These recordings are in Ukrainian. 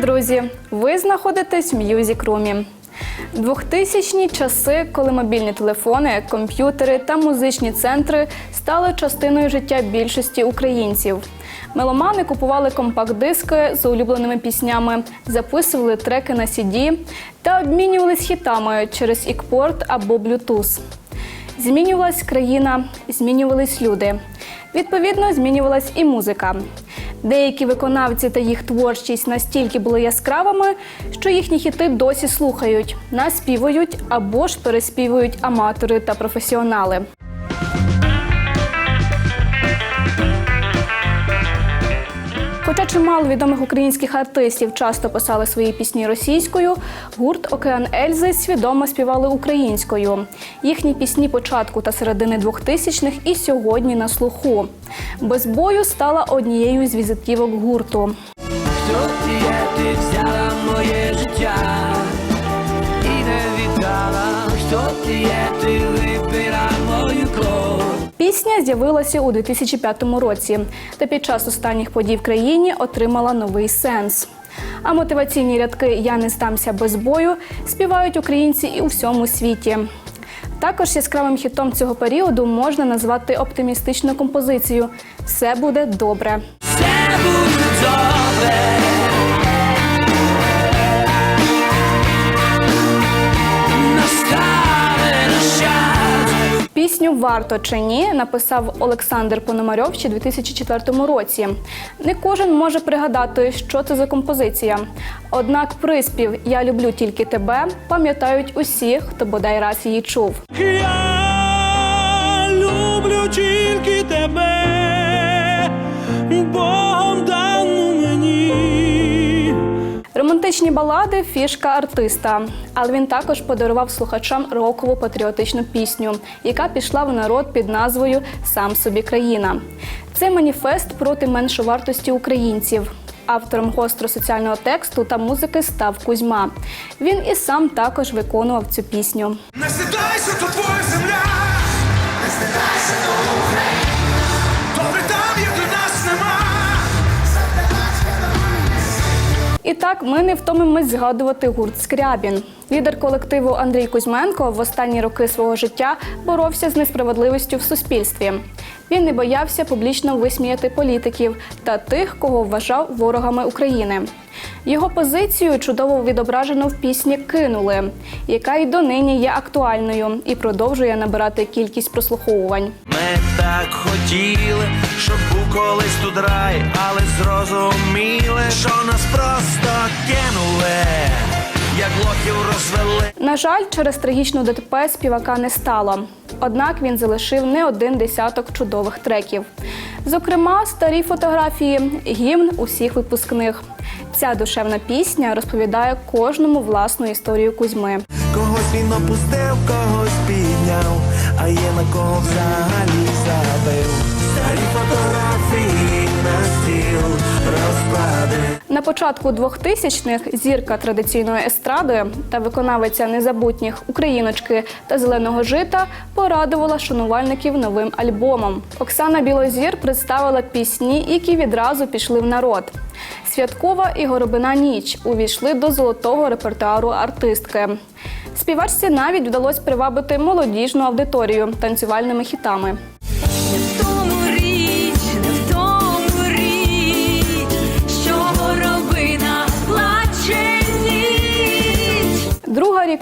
друзі! Ви знаходитесь в Music Room. 2000-ні часи, коли мобільні телефони, комп'ютери та музичні центри стали частиною життя більшості українців. Меломани купували компакт-диски з улюбленими піснями, записували треки на CD та обмінювались хітами через ікпорт або Bluetooth. Змінювалась країна, змінювались люди. Відповідно, змінювалась і музика. Деякі виконавці та їх творчість настільки були яскравими, що їхні хіти досі слухають, наспівують або ж переспівують аматори та професіонали. Хоча чимало відомих українських артистів часто писали свої пісні російською, гурт Океан Ельзи свідомо співали українською. Їхні пісні початку та середини 2000-х і сьогодні на слуху. Без бою стала однією з візитівок гурту. Ти є, ти взяла моє життя і не віддала, хто ти є, ти. Пісня з'явилася у 2005 році, та під час останніх подій в країні отримала новий сенс. А мотиваційні рядки Я не здамся без бою співають українці і у всьому світі. Також яскравим хітом цього періоду можна назвати оптимістичну композицію Все буде добре. Все буде добре. Варто чи ні написав Олександр Пономарьов ще 2004 році. Не кожен може пригадати, що це за композиція. Однак приспів Я люблю тільки тебе пам'ятають усі, хто бодай раз її чув. Я люблю тільки тебе, Романтичні балади фішка артиста, але він також подарував слухачам рокову патріотичну пісню, яка пішла в народ під назвою Сам собі країна. Це маніфест проти меншовартості українців. Автором гостро соціального тексту та музики став Кузьма. Він і сам також виконував цю пісню. Не стидайся, то твоя земля. І так ми не втомимось згадувати гурт Скрябін. Лідер колективу Андрій Кузьменко в останні роки свого життя боровся з несправедливістю в суспільстві. Він не боявся публічно висміяти політиків та тих, кого вважав ворогами України. Його позицію чудово відображено в пісні Кинули, яка й донині є актуальною і продовжує набирати кількість прослуховувань. Ми так хотіли, щоб був колись тут рай, але зрозуміли, що нас просто На жаль, через трагічну ДТП співака не стало. Однак він залишив не один десяток чудових треків. Зокрема, старі фотографії, гімн усіх випускних. Ця душевна пісня розповідає кожному власну історію Кузьми. Когось він опустив, когось підняв, а є на кого взагалі забив. На початку 2000-х зірка традиційної естради та виконавиця незабутніх Україночки та зеленого жита порадувала шанувальників новим альбомом. Оксана Білозір представила пісні, які відразу пішли в народ. Святкова і горобина ніч увійшли до золотого репертуару артистки. Співачці навіть вдалося привабити молодіжну аудиторію танцювальними хітами.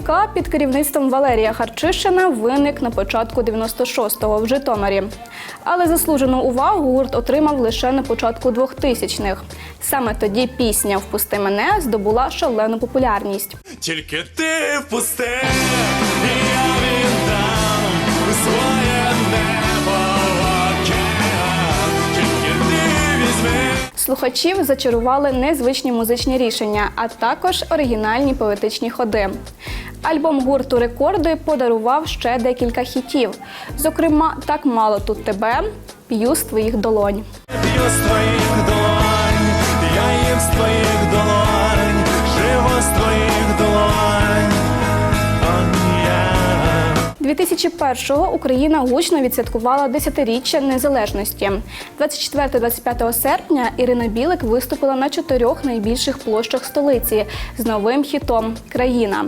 Друга під керівництвом Валерія Харчишина виник на початку 96-го в Житомирі. Але заслужену увагу гурт отримав лише на початку 2000-х. Саме тоді пісня Впусти мене здобула шалену популярність. Тільки ти впусти, Слухачів зачарували незвичні музичні рішення, а також оригінальні поетичні ходи. Альбом гурту Рекорди подарував ще декілька хітів. Зокрема, так мало тут тебе, п'ю з твоїх долонь. П'ю з твоїх долонь, я їм з твоїх долонь, живо з твоїх 2001-го Україна гучно відсвяткувала 10-річчя незалежності. 24-25 серпня Ірина Білик виступила на чотирьох найбільших площах столиці з новим хітом Країна.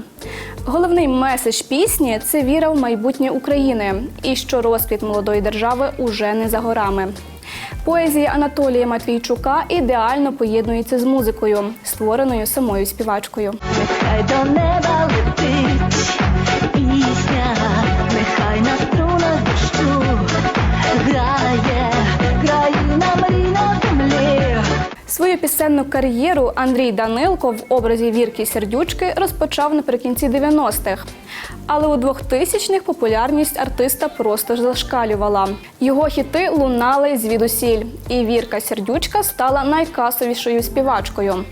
Головний меседж пісні це віра в майбутнє України і що розквіт молодої держави уже не за горами. Поезія Анатолія Матвійчука ідеально поєднується з музикою, створеною самою співачкою. До неба пісенну кар'єру Андрій Данилко в образі Вірки Сердючки розпочав наприкінці 90-х. Але у 2000-х популярність артиста просто зашкалювала. Його хіти лунали звідусіль, і Вірка Сердючка стала найкасовішою співачкою.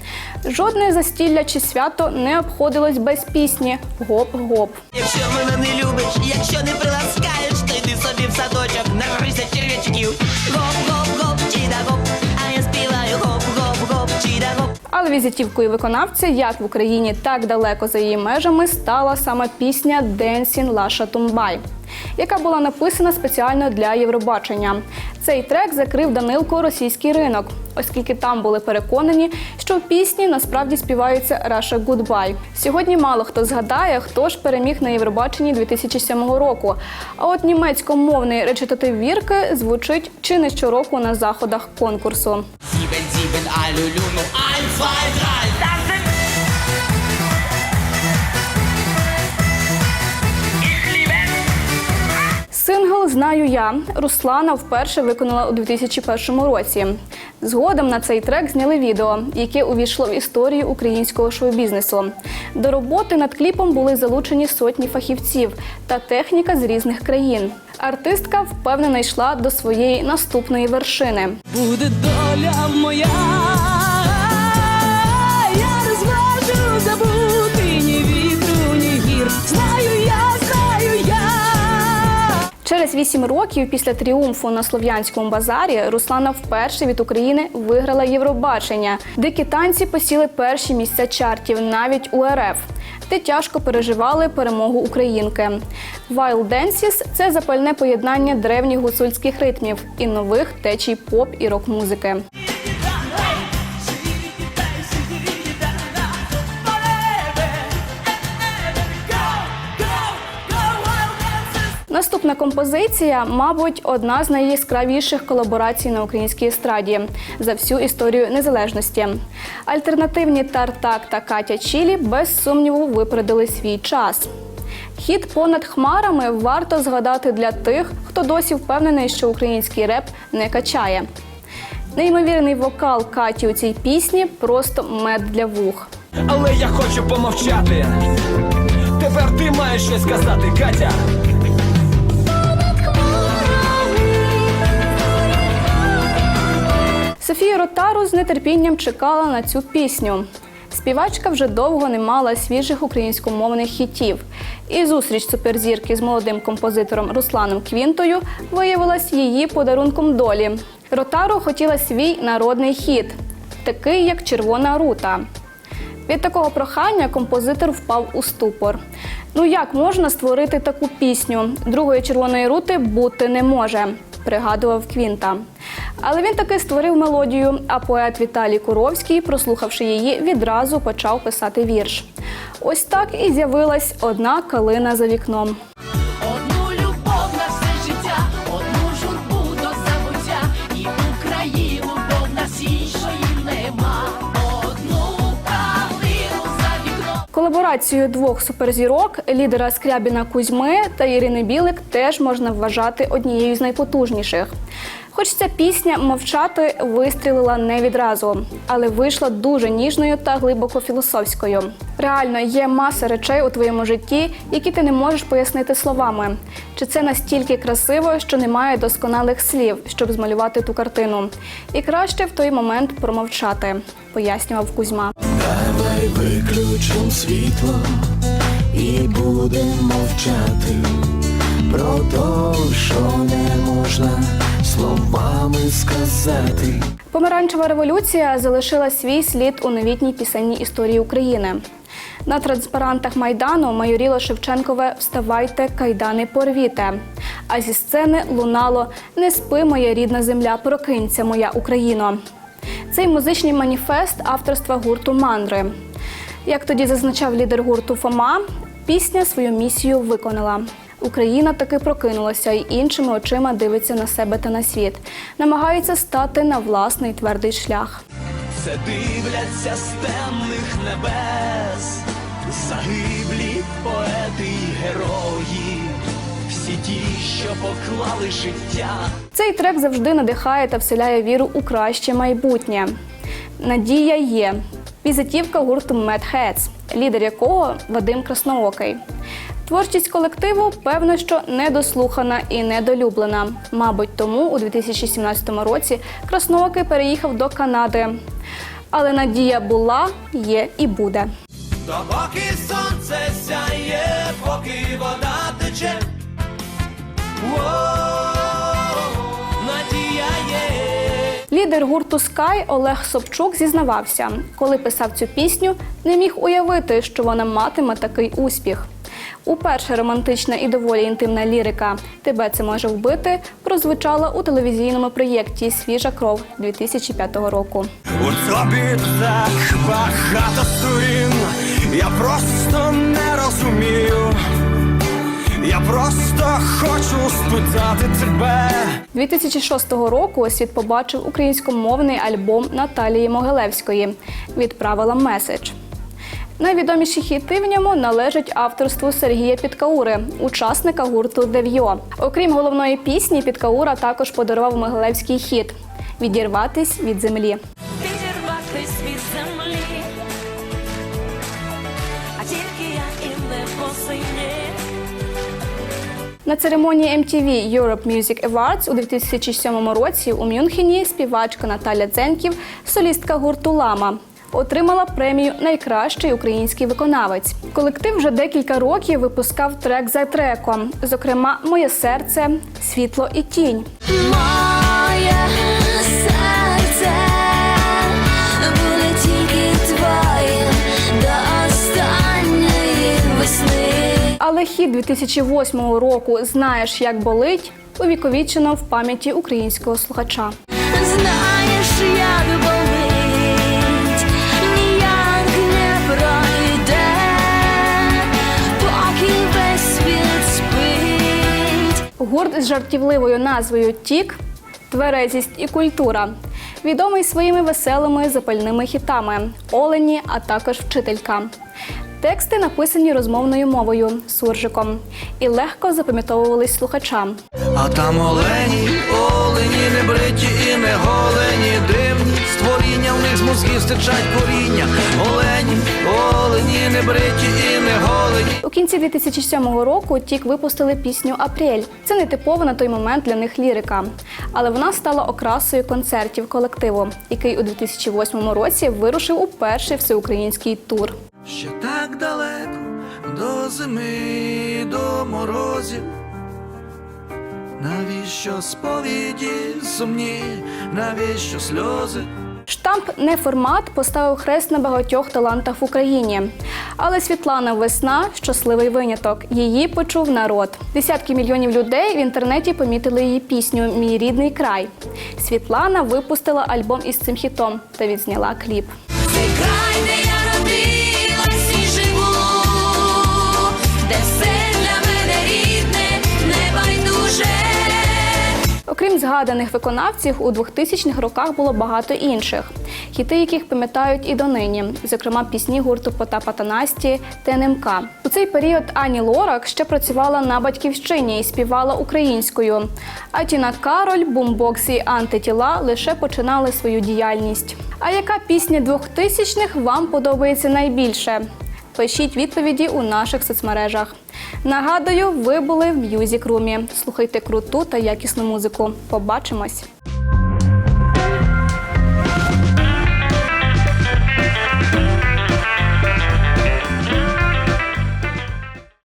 Жодне застілля чи свято не обходилось без пісні Гоп-гоп. Якщо мене не любиш, якщо не приласкаєш, то йди собі в садочок, нагрися черв'ячків. Гоп-гоп-гоп, візитівкою виконавця, як в Україні, так далеко за її межами, стала саме пісня Денсін Лаша Тумбай, яка була написана спеціально для Євробачення. Цей трек закрив Данилко російський ринок, оскільки там були переконані, що в пісні насправді співаються Russia Goodbye. Сьогодні мало хто згадає, хто ж переміг на Євробаченні 2007 року. А от німецькомовний речитатив вірки звучить чи не щороку на заходах конкурсу. Сібен, сібен, Сингл Знаю я Руслана вперше виконала у 2001 році. Згодом на цей трек зняли відео, яке увійшло в історію українського шоу-бізнесу. До роботи над кліпом були залучені сотні фахівців та техніка з різних країн. Артистка впевнено йшла до своєї наступної вершини. Буде доля моя, Через вісім років після тріумфу на слов'янському базарі Руслана вперше від України виграла Євробачення. Дикі танці посіли перші місця чартів навіть у РФ, де тяжко переживали перемогу українки. Wild Dances – це запальне поєднання древніх гуцульських ритмів і нових течій поп і рок-музики. Наступна композиція, мабуть, одна з найяскравіших колаборацій на українській естраді за всю історію незалежності. Альтернативні Тартак та Катя Чілі без сумніву випередили свій час. Хіт понад хмарами варто згадати для тих, хто досі впевнений, що український реп не качає. Неймовірний вокал Каті у цій пісні просто мед для вух. Але я хочу помовчати. Тепер ти маєш щось сказати, Катя. Софія Ротару з нетерпінням чекала на цю пісню. Співачка вже довго не мала свіжих українськомовних хітів. І зустріч суперзірки з молодим композитором Русланом Квінтою виявилась її подарунком долі. Ротару хотіла свій народний хіт, такий як Червона рута. Від такого прохання композитор впав у ступор. Ну як можна створити таку пісню? Другої червоної рути бути не може, пригадував Квінта. Але він таки створив мелодію, а поет Віталій Куровський, прослухавши її, відразу почав писати вірш. Ось так і з'явилась одна калина за вікном. Колаборацію двох суперзірок лідера Скрябіна Кузьми та Ірини Білик теж можна вважати однією з найпотужніших. Хоч ця пісня мовчати вистрілила не відразу, але вийшла дуже ніжною та глибоко філософською. Реально є маса речей у твоєму житті, які ти не можеш пояснити словами. Чи це настільки красиво, що немає досконалих слів, щоб змалювати ту картину? І краще в той момент промовчати, пояснював Кузьма. Давай виключим світло і будемо мовчати про те, що не можна словами сказати. Помаранчева революція залишила свій слід у новітній пісенній історії України. На транспарантах майдану майоріло Шевченкове Вставайте, кайдани порвіте. А зі сцени лунало Не спи, моя рідна земля, прокинься, моя Україно. Цей музичний маніфест авторства гурту Мандри. Як тоді зазначав лідер гурту Фома, пісня свою місію виконала. Україна таки прокинулася і іншими очима дивиться на себе та на світ, намагається стати на власний твердий шлях. Все дивляться з темних небес, загиблі поети й герої, що поклали життя. Цей трек завжди надихає та вселяє віру у краще майбутнє. Надія є. Візитівка гурту Mad Heads, лідер якого Вадим Красноокий. Творчість колективу, певно, що недослухана і недолюблена. Мабуть, тому у 2017 році Красноокий переїхав до Канади. Але надія була, є і буде. Допоки сонце сяє, поки вода тече. Лідер гурту Sky Олег Собчук зізнавався, коли писав цю пісню, не міг уявити, що вона матиме такий успіх. Уперше романтична і доволі інтимна лірика Тебе це може вбити прозвучала у телевізійному проєкті Свіжа кров 2005 року. У тобі так багато сторін, я просто не розумію. Хочу спитати тебе. 2006 року світ побачив українськомовний альбом Наталії Могилевської Відправила меседж. Найвідоміші хіти в ньому належать авторству Сергія Підкаури, учасника гурту Дев'йо. Окрім головної пісні, Підкаура також подарував Могилевський хіт Відірватись від землі. На церемонії MTV Europe Music Awards у 2007 році у Мюнхені співачка Наталя Дзенків, солістка гурту Лама. Отримала премію Найкращий український виконавець. Колектив вже декілька років випускав трек за треком, зокрема Моє серце, світло і тінь. Моє Але хіт 2008 року Знаєш, як болить увіковічено в пам'яті українського слухача. Знаєш, як болить, ніяк не пройде, поки весь світ спить. Гурт з жартівливою назвою Тік Тверезість і культура. Відомий своїми веселими запальними хітами Олені, а також вчителька. Тексти написані розмовною мовою суржиком і легко запам'ятовувались слухачам. А там олені, олені, не бриті і не голені, дивні створіння, в них з мозгів стичать коріння. Олені, олені, не бриті і не голені. У кінці 2007 року Тік випустили пісню Апрель. Це не типова на той момент для них лірика, але вона стала окрасою концертів колективу, який у 2008 році вирушив у перший всеукраїнський тур. Ще так далеко до зими, до морозів. Навіщо сповіді сумні, навіщо сльози? Штамп не формат поставив хрест на багатьох талантах в Україні. Але Світлана Весна щасливий виняток. Її почув народ. Десятки мільйонів людей в інтернеті помітили її пісню Мій рідний край. Світлана випустила альбом із цим хітом та відзняла кліп. Окрім згаданих виконавців, у 2000-х роках було багато інших, хіти яких пам'ятають і донині, зокрема пісні гурту Потапа та Насті ТНМК. У цей період Ані Лорак ще працювала на батьківщині і співала українською. А Тіна Кароль, бумбокс і антитіла лише починали свою діяльність. А яка пісня 2000-х вам подобається найбільше? Пишіть відповіді у наших соцмережах. Нагадую, ви були в М'юзік Румі. Слухайте круту та якісну музику. Побачимось!